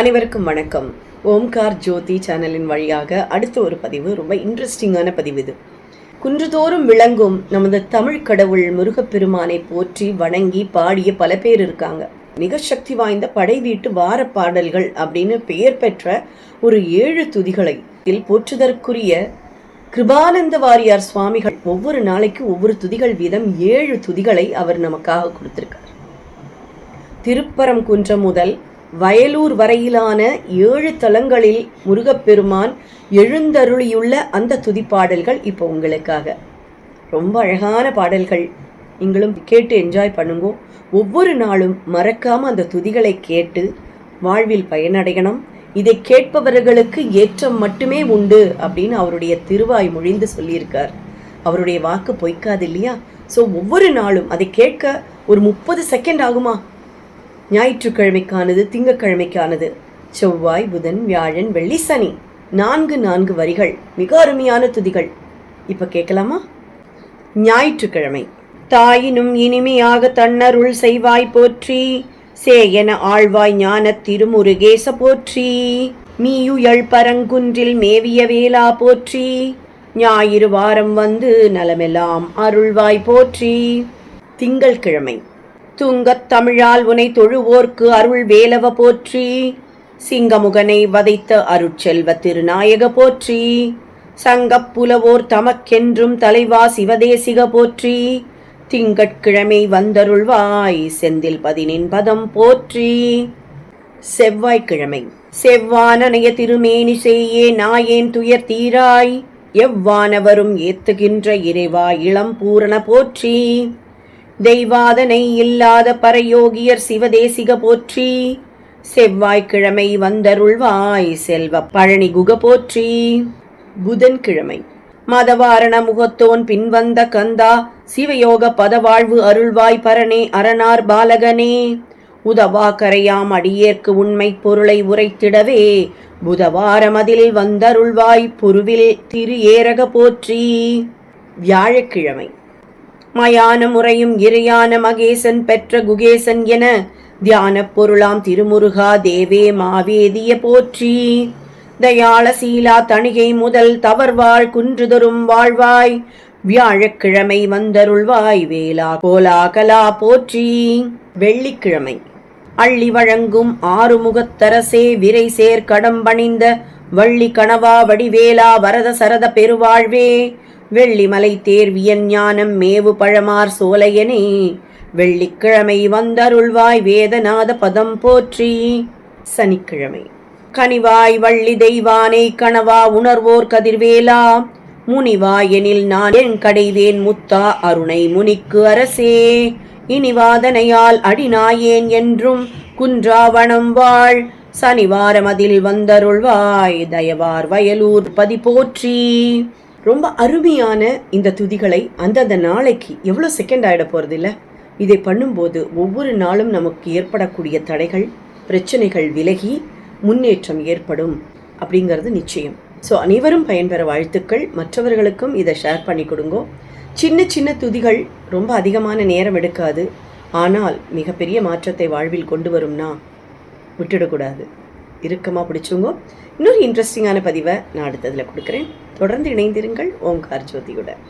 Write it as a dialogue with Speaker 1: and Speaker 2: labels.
Speaker 1: அனைவருக்கும் வணக்கம். ஓம்கார் ஜோதி சேனலின் வழியாக அடுத்த ஒரு பதிவு ரொம்ப இன்ட்ரெஸ்டிங்கான பதிவு இது. குன்றுதோறும் விளங்கும் நமது தமிழ் கடவுள் முருகப்பெருமானை போற்றி வணங்கி பாடிய பல பேர் இருக்காங்க. மிக சக்தி வாய்ந்த படை வீட்டு வார பாடல்கள் அப்படின்னு பெயர் பெற்ற ஒரு ஏழு துதிகளை இதில் போற்றுதற்குரிய கிருபானந்த வாரியார் சுவாமிகள் ஒவ்வொரு நாளைக்கு ஒவ்வொரு துதிகள் வீதம் ஏழு துதிகளை அவர் நமக்காக கொடுத்திருக்கார். திருப்பரம் குன்றம் முதல் வயலூர் வரையிலான ஏழு தலங்களில் முருகப்பெருமான் எழுந்தருளியுள்ள அந்த துதிப்பாடல்கள் இப்போ உங்களுக்காக. ரொம்ப அழகான பாடல்கள். நீங்களும் கேட்டு என்ஜாய் பண்ணுங்க. ஒவ்வொரு நாளும் மறக்காமல் அந்த துதிகளை கேட்டு வாழ்வில் பயனடையணும். இதை கேட்பவர்களுக்கு ஏற்றம் மட்டுமே உண்டு அப்படின்னு அவருடைய திருவாய் மொழிந்து சொல்லியிருக்கார். அவருடைய வாக்கு பொய்க்காது இல்லையா? ஸோ ஒவ்வொரு நாளும் அதை கேட்க ஒரு முப்பது செகண்ட் ஆகுமா? ஞாயிற்றுக்கிழமைக்கானது திங்கக்கிழமைக்கானது செவ்வாய் புதன் வியாழன் வெள்ளி சனி. நான்கு நான்கு வரிகள். மிக அருமையான துதிகள். இப்போ கேட்கலாமா? ஞாயிற்றுக்கிழமை. தாயினும் இனிமையாக தன்னருள் செய்வாய் போற்றி. சேயன ஆழ்வாய் ஞான திருமுருகேச போற்றி. மீயுயள் பரங்குன்றில் மேவிய வேளா போற்றி. ஞாயிறு வாரம் வந்து நலமெல்லாம் அருள்வாய் போற்றி. திங்கள்கிழமை. துங்கத் தமிழால் உனை தொழுவோர்க்கு அருள் வேலவ போற்றி. சிங்கமுகனை வதைத்த அருட்செல்வ திருநாயக போற்றி. சங்கப் புலவோர் தமக்கென்றும் தலைவா சிவதேசிக போற்றி. திங்கட்கிழமை வந்தருள்வாய் செந்தில் பதினின் பதம் போற்றி. செவ்வாய்க்கிழமை. செவ்வானனைய திருமேனி செய்யே நாயேன் துயர் தீராய். எவ்வானவரும் ஏத்துகின்ற இறைவா இளம் பூரண போற்றி. தெய்வாதனை இல்லாத பரயோகியர் சிவதேசிக போற்றி. செவ்வாய்க்கிழமை வந்தருள்வாய் செல்வ பழனி குக போற்றி. புதன்கிழமை. மதவாரண முகத்தோன் பின்வந்த கந்தா சிவயோக பதவாழ்வு அருள்வாய் பரணே அரணார் பாலகனே. உதவா கரையாம் அடியேற்கு உண்மை பொருளை உரைத்திடவே புதவாரமதில் வந்தருள்வாய் புருவில் திரு ஏரக போற்றி. வியாழக்கிழமை. மயான முறையும் இறையான மகேசன் பெற்ற குகேசன் என தியான பொருளாம் திருமுருகா தேவே மாவேதிய போற்றி. தயாள சீலா தணிகை முதல் தவறுவாள் குன்றுதொரும் வாழ்வாய் வியாழக்கிழமை வந்தருள்வாய் வேலா கோலாகலா போற்றி. வெள்ளிக்கிழமை. அள்ளி வழங்கும் ஆறுமுகத்தரசே விரை சேர் கடம்பணிந்த வள்ளி கணவா வடிவேலா வரத சரத பெருவாழ்வே வெள்ளிமலை தேர்வியன் ஞானம் மேவு பழமார் சோலையனே. வெள்ளிக்கிழமை வந்தருள்வாய் வேதநாத பதம் போற்றி. சனிக்கிழமை. கனிவாய் வள்ளி தெய்வானை கணவா உணர்வோர் கதிர்வேலா. முனிவாயெனில் நான் என் கடைவேன் முத்தா அருணை முனிக்கு அரசே. இனிவாதனையால் அடிநாயேன் என்றும் குன்றாவணம் வாழ். சனிவாரமதில் வந்தருள்வாய் தயவார் வயலூர் பதி போற்றி. ரொம்ப அருமையான இந்த துதிகளை அந்தந்த நாளைக்கு எவ்வளோ செகண்ட் ஆகிட போகிறது இல்லை இதை பண்ணும்போது ஒவ்வொரு நாளும் நமக்கு ஏற்படக்கூடிய தடைகள் பிரச்சனைகள் விலகி முன்னேற்றம் ஏற்படும் அப்படிங்கிறது நிச்சயம். ஸோ அனைவரும் பயன்பெற வாழ்த்துக்கள். மற்றவர்களுக்கும் இதை ஷேர் பண்ணி கொடுங்கோ. சின்ன சின்ன துதிகள் ரொம்ப அதிகமான நேரம் எடுக்காது. ஆனால் மிகப்பெரிய மாற்றத்தை வாழ்வில் கொண்டு வரும்னா விட்டுடக்கூடாது. இறுக்கமாக பிடிச்சவங்க இன்னொரு இன்ட்ரெஸ்டிங்கான பதிவை நான் அடுத்ததில் கொடுக்குறேன். தொடர்ந்து இணைந்திருங்கள். ஓம்கார் ஜோதியுடன்